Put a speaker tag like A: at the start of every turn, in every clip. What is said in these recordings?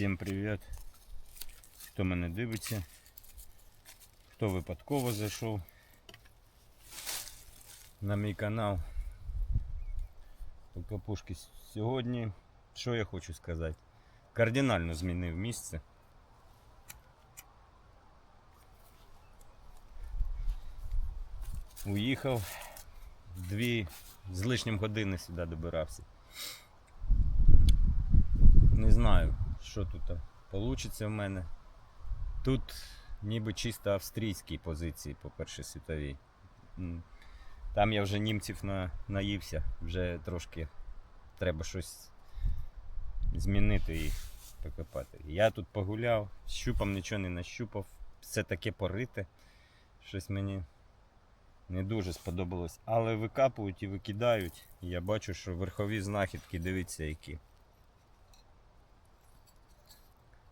A: Всім привіт! Хто мене дивиться, хто випадково зайшов на мій канал по капушки сьогодні. Що я хочу сказати? Кардинально змінив місце. Уїхав дві з лишнім години сюди добирався. Не знаю, що тут вийде в мене. Тут ніби чисто австрійські позиції по першій світовій. Там я вже німців на, наївся, вже трошки треба щось змінити і покопати. Я тут погуляв, щупом нічого не нащупав, все таке порите. Щось мені не дуже сподобалось. Але викапують і викидають. Я бачу, що верхові знахідки, дивіться які.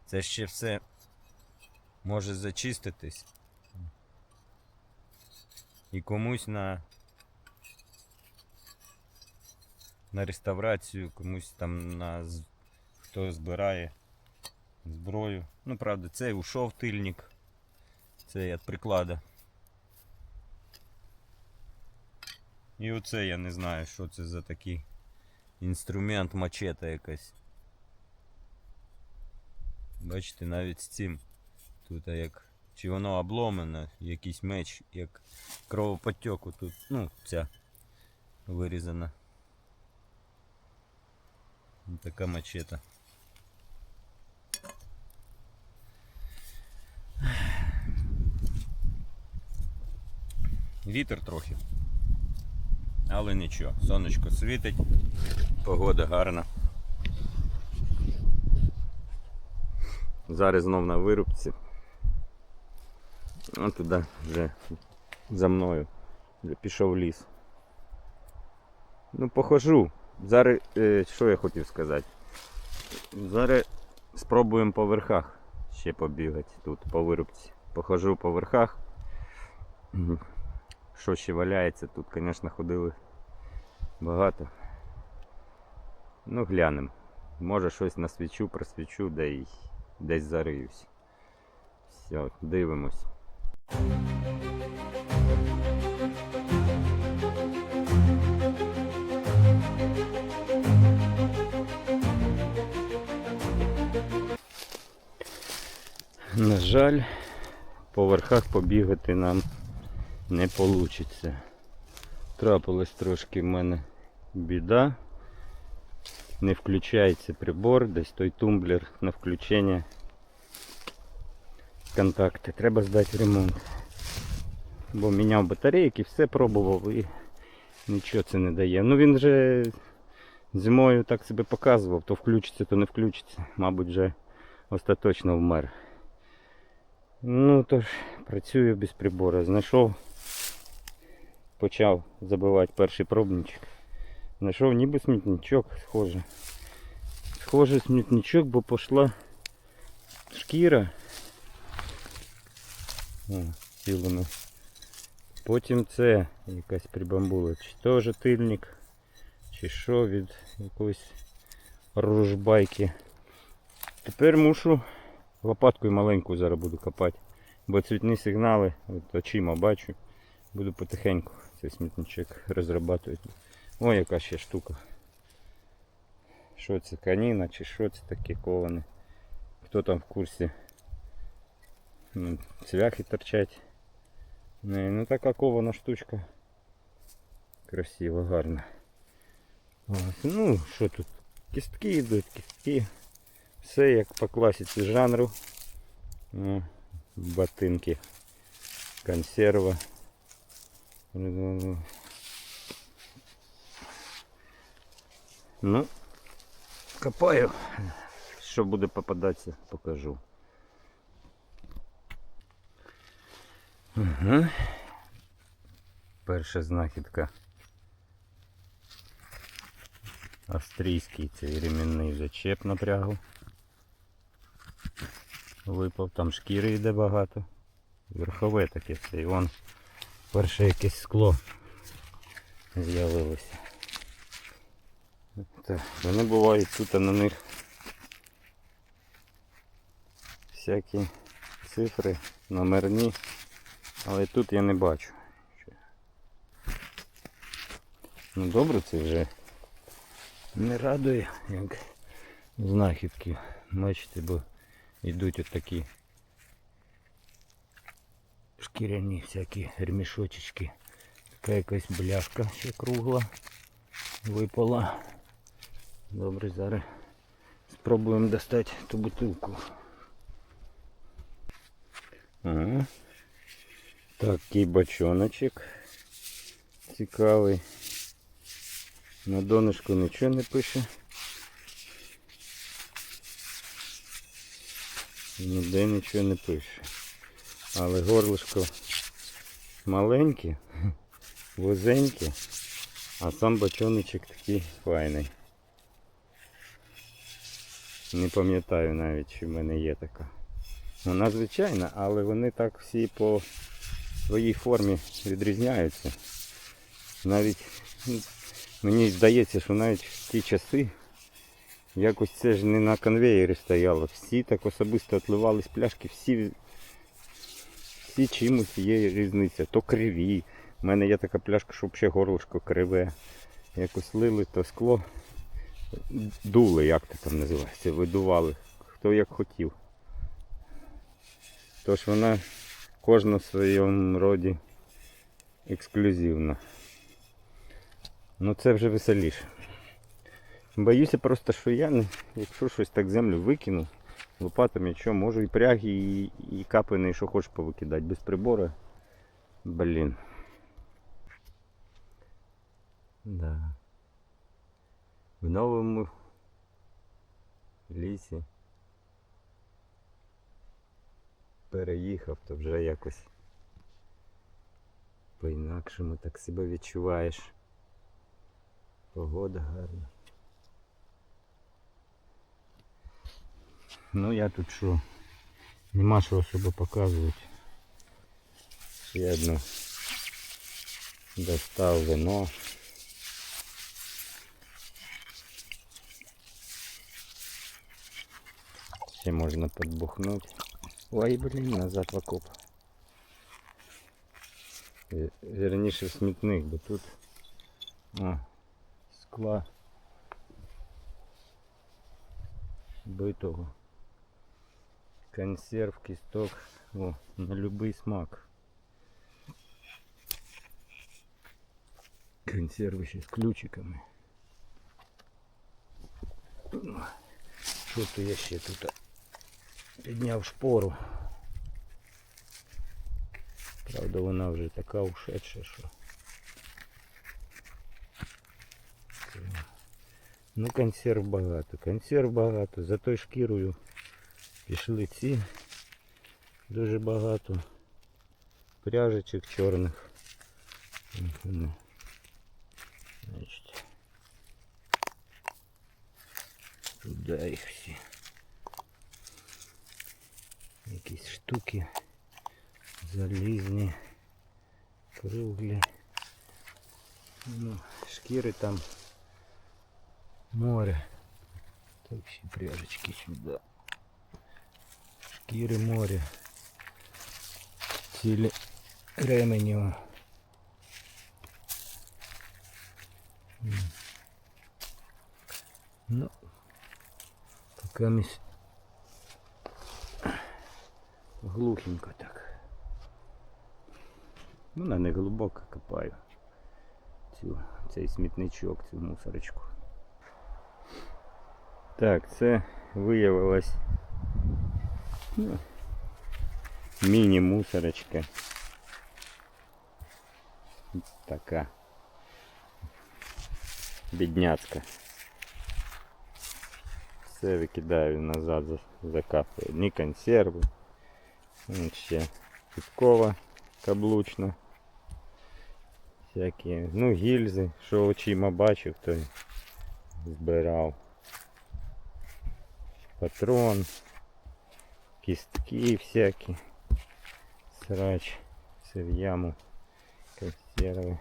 A: Це ще все може зачиститись. І комусь на, на реставрацію, комусь там на хто збирає зброю. Ну, правда, цей ушов тильник. Це від приклада. І оце я не знаю, що це за такий інструмент мачета якась. Бачите, навіть з цим. Тут як. Чи воно обломане, якийсь меч, як кровоподтеку тут, ну, ця вирізана. Така мачета. Вітер трохи. Але нічого, сонечко світить, погода гарна. Зараз знов на вирубці. А туди вже за мною. Вже пішов ліс. Ну, похожу. Зараз е, що я хотів сказати? Зараз спробуємо по верхах ще побігати тут по вирубці. Похожу по верхах. Що ще валяється тут, звісно, ходили багато. Ну, глянемо. Може щось насвічу, просвічу, де й десь зариюсь. Все, дивимось. На жаль, по верхах побігати нам не вийде. Трапилась трошки в мене біда. Не включається прибор, десь той тумблер на включення контакти. Треба здати ремонт. Бо міняв батарейки, все пробував і нічого це не дає. Ну він вже зимою так себе показував, то включиться, то не включиться. Мабуть, вже остаточно вмер. Ну тож, працюю без прибору. Знайшов, почав забивати перший пробничок. Знайшов ніби смітничок, схоже. Схоже смітничок, бо пішла шкіра. О, цілими. Потім це якась прибамбула. Чи теж тильник, чи що від якоїсь ружбайки. Тепер мушу лопаткою маленьку зараз буду копати. Бо цвітні сигнали, от очима бачу. Буду потихеньку цей смітничок розрабатувати. Ой, яка ще штука. Що це каніна чи що це таке коване? Хто там в курсі? Ну, Цвяхи торчать. Не, ну така кована штучка. Красиво, гарно. От, ну, що тут? Кістки йдуть, кістки. Все як по класиці жанру. О, ботинки. Консерва. Ну, копаю. Що буде попадатися, покажу. Угу. Перша знахідка. Австрійський цей ремінний зачеп напрягу. Випав, там шкіри йде багато. Верхове таке все. І вон перше якесь скло з'явилося. Так, вони бувають тут на них всякі цифри, номерні, але тут я не бачу. Ну добре, це вже не радує, як знахідки. Бачите, бо йдуть отакі шкіряні всякі ремішочечки. Така якась бляшка ще кругла випала. Добре, зараз спробуємо достати ту бутилку. Ага. Такий бочоночок цікавий. На донышку нічого не пише. Ніде нічого не пише. Але горлишко маленьке, вузеньке, а сам бочоночок такий файний. Не пам'ятаю навіть, чи в мене є така. Вона звичайна, але вони так всі по своїй формі відрізняються. Навіть мені здається, що навіть в ті часи якось це ж не на конвеєрі стояло. Всі так особисто отливались пляшки, всі, всі чимось є різниця. То криві. У мене є така пляшка, що взагалі горлышко криве. Якось лили то скло. Дули, як це там називається, видували. Хто як хотів. Тож вона кожна в своєму роді ексклюзивна. Ну це вже веселіше. Боюся просто, що я, якщо щось так землю викину, лопатами, що можу і пряги, і, і капини, і що хочеш повикидати. Без прибору. Блін. Да. В новому лісі переїхав, то вже якось по-інакшому так себе відчуваєш. Погода гарна. Ну я тут що? Нема що особо показувати. Ще одну достав вино. Ще можна подбухнути. Ой, блін, назад в окоп. Ві- Вірніше в смітник, бо тут о, скла битого. Консерв, кісток. О, на любий смак. Консерви ще з ключиками. Ну, Що то я ще тут підняв шпору. Правда вона вже така ушедша, що. Це- Ну консерв багато, консерв багато, зато й шкірою пішли ці дуже багато пряжечок чорних. Ось вони. Значить, туди їх всі. штуки залізні, круглі. Ну, шкіри там море. Так всі пряжечки сюди. Шкіри море. Цілі ремені. о. М. Ну, поки місь глухенько так. Ну, на не глибоко копаю цю, цей смітничок, цю мусорочку. Так, це виявилось ну, міні-мусорочка. Така. Бідняцька. Все викидаю назад, за- закапую. Ні консерви. Ось ще підкова каблучна. Всякі, ну гільзи, що очима бачив, то й збирав. Патрон, кістки всякі, срач, все в яму, консерви,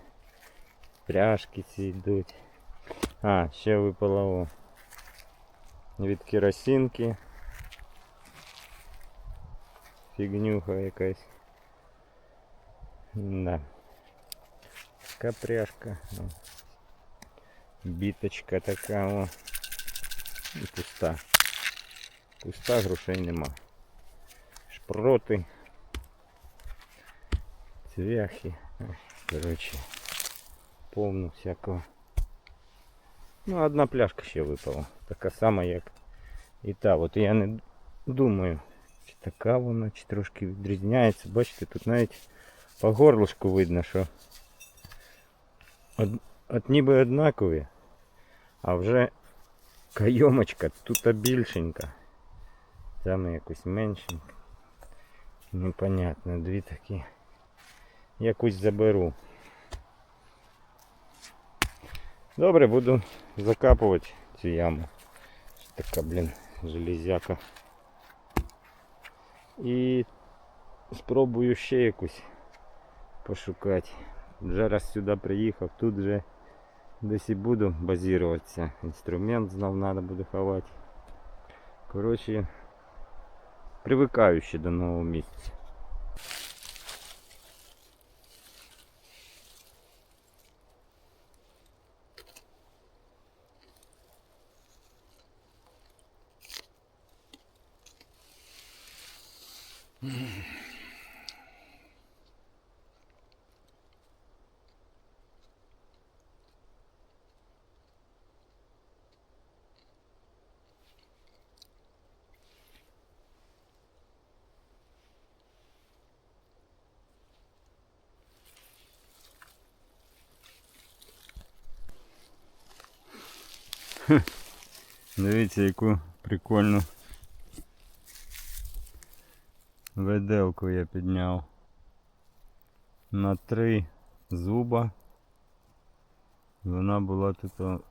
A: пряжки ці йдуть. А, ще випало о, від керосинки фігнюха якась. Да. Капряшка. о. Біточка така о. І пуста. Пуста грошей нема. Шпроти. Цвяхи. Ой, Коротше. Повно всякого. Ну, одна пляшка ще випала. Така сама, як і та. От я не думаю, Чи така вона, чи трошки відрізняється. Бачите, тут навіть по горлышку видно, що от, от ніби однакові, а вже кайомочка тут більшенька. Там якось меншенька. Непонятно, дві такі. Якусь заберу. Добре, буду закапувати цю яму. Така, блін, железяка. І спробую ще якусь пошукати. Вже раз сюди приїхав, тут вже десь і буду базуватися. Інструмент знов треба буде ховати. Коротше, привикаю ще до нового місця. Дивіться, яку прикольну виделку я підняв. На три зуба. Вона була тут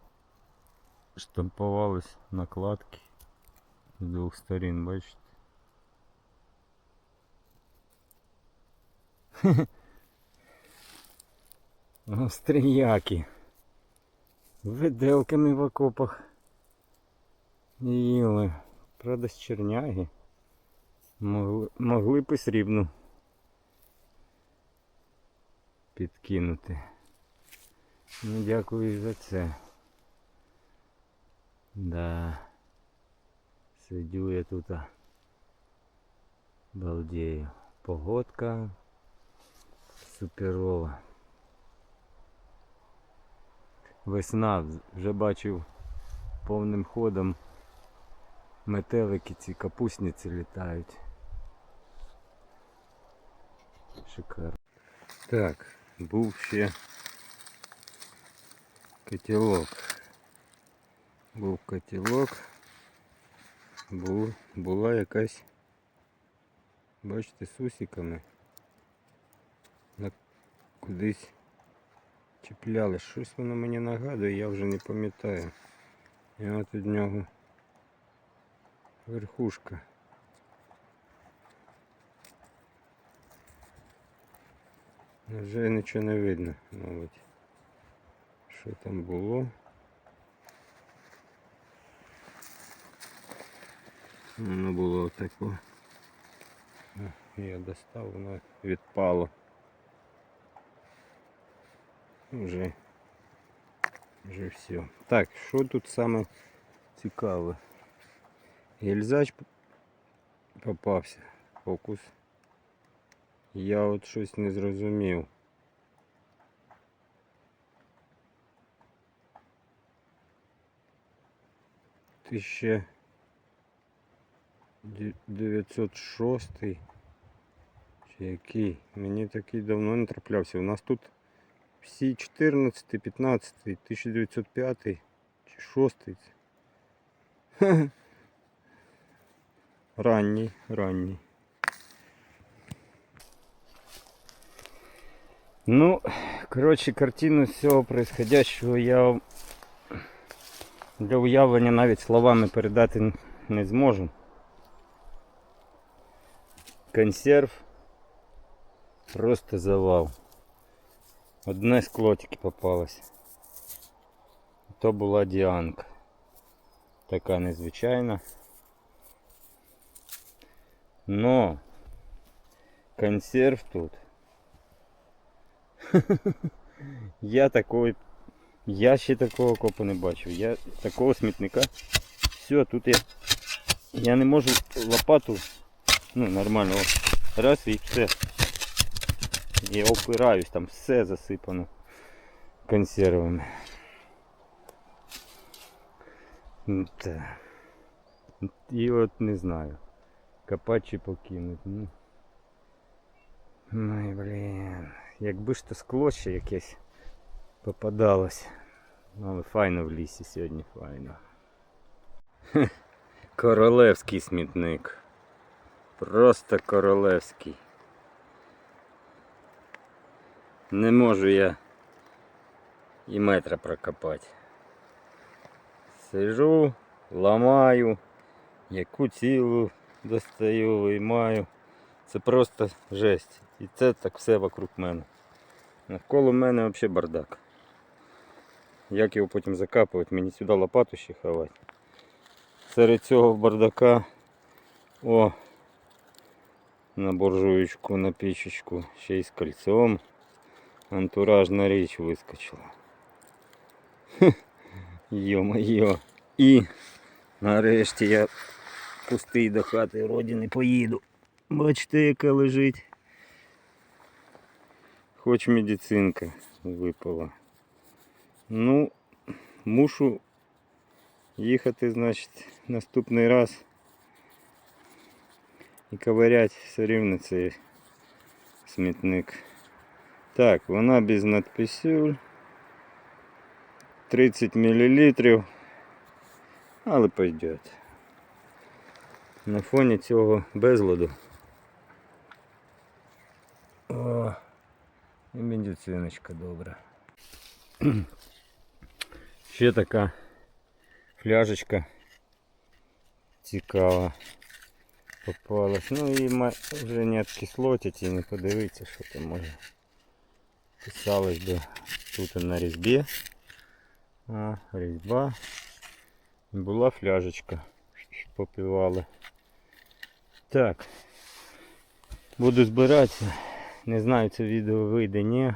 A: штампувалась накладки з двох сторін, бачите? Австріяки. Виделками в окопах. Їли. Правда, з черняги. Могли, могли б і срібну підкинути. Ну, дякую за це. Да. Сидю я тут. Балдею. Погодка суперова. Весна вже бачив повним ходом метелики ці капусниці літають. Шикарно. Так, був ще котелок. Був котелок. Був, була якась, бачите, з усиками. На кудись чіпляли. Щось воно мені нагадує, я вже не пам'ятаю. І от від нього верхушка. Вже нічого не видно, мабуть. Що там було? Воно було отако. Я достав, воно відпало. Вже, вже все. Так, що тут саме цікаве? Гільзач попався. Фокус. Я от щось не зрозумів. Тисяча 906 чи який? Мені такий давно не траплявся. У нас тут всі 14, 15, 1905 чи 6. Ранній, ранній. Ну, коротше, картину всього происходящего я для уявлення навіть словами передати н- не зможу. Консерв просто завал. Одне скло тільки попалось. То була діанка. Така незвичайна. Но консерв тут. Я такой. Я ще такого копу не бачив. Я такого смітника. Все, тут я. Я не можу лопату. Ну, нормально. о, Раз і все. Я опираюсь, там все засипано консервами. І от не знаю. Копати покинуть. Ну. Ну і блін. Якби ж то скло ще якесь попадалось. Ну, Але файно в лісі сьогодні файно. Королевський смітник. Просто королевський. Не можу я і метра прокопати. Сижу, ламаю, яку цілу достаю, виймаю. Це просто жесть. І це так все вокруг мене. Навколо мене взагалі бардак. Як його потім закапувати, мені сюди лопату ще ховати. Серед цього бардака о на буржуєчку, на пічечку, ще й з кольцом. Антуражна річ вискочила. Йо-моє. І нарешті я пустий до хати родини поїду. Бачите, яка лежить. Хоч медицинка випала. Ну, мушу їхати, значить, наступний раз і ковырять все рівно цей смітник. Так, вона без надписюль. 30 мл. Але пойдет. На фоні цього безладу. О, і медициночка добра. Ще така фляжечка цікава попалась. Ну і вже не откислотять і не подивитися, що там може. Писалось би тут на різьбі. А, різьба. Була фляжечка. Попивали. Так. Буду збиратися. Не знаю, це відео вийде, ні.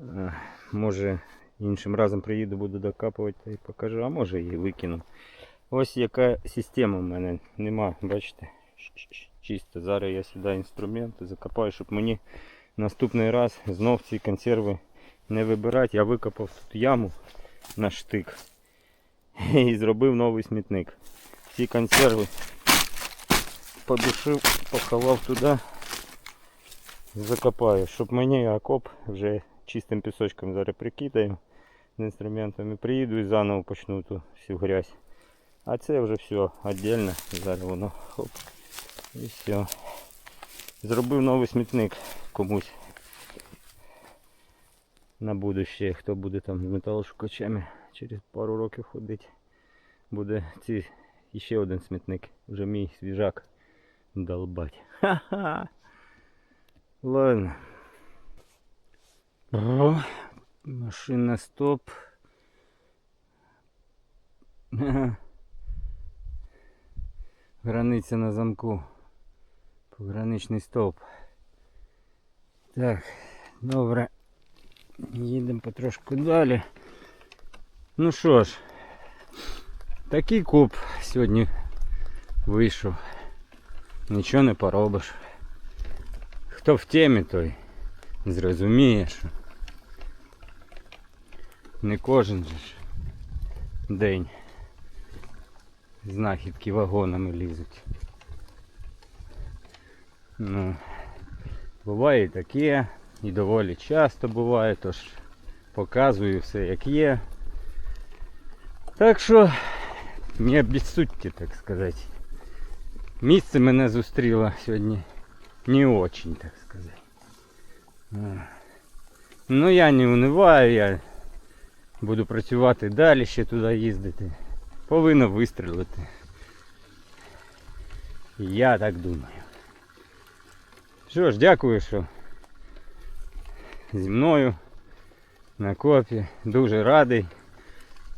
A: Е, Може іншим разом приїду, буду докапувати й покажу, а може і викину. Ось яка система в мене нема, бачите? Чисто. Зараз я сюди інструменти закопаю, щоб мені наступний раз знов ці консерви не вибирати. Я викопав тут яму на штик і зробив новий смітник. Ці консерви подушив, поховав туди, закопаю, щоб мені окоп вже чистим пісочком зараз прикидаю з інструментами. Приїду і заново почну ту всю грязь. А це вже все віддільно. Зараз воно хоп. І все. Зробив новий смітник комусь на будущее, хто буде там з металошукачами через пару років ходити. Буде ці ще один смітник. Вже мій свіжак долбать. Ха-ха. Ладно. О, машина стоп. Границя на замку. Пограничний стовп. Так, добре. Їдемо потрошку далі. Ну що ж, такий куб сьогодні вийшов. Нічого не поробиш. Хто в темі, той зрозуміє, що не кожен же ж день знахідки вагонами лізуть. Ну, буває і таке, і доволі часто буває, тож показую все як є. Так що не обіссудьте, так сказати. Місце мене зустріло сьогодні не очень, так сказати. Ну я не униваю, я буду працювати далі, ще туди їздити. Повинно вистрілити. Я так думаю. Що ж, дякую, що зі мною на копі. Дуже радий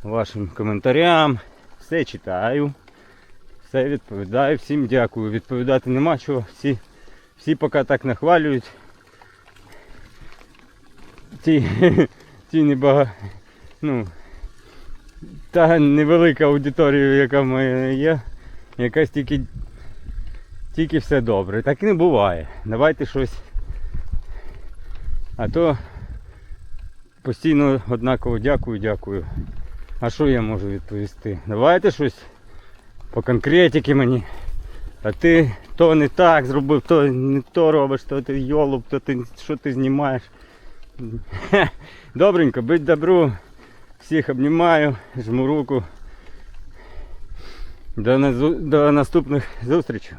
A: вашим коментарям. Все читаю. Все відповідаю. Всім дякую. Відповідати нема чого. Всі Всі поки так нахвалюють. Ті, ті небага, ну, та невелика аудиторія, яка в мене є, якась тільки, тільки все добре. Так не буває. Давайте щось. А то постійно однаково дякую, дякую. А що я можу відповісти? Давайте щось по конкретиці мені. А ти то не так зробив, то не то робиш, то ти йолуб, то ти що ти знімаєш. Добренько, будь добру. Всіх обнімаю, жму руку. До, назу- до наступних зустрічей.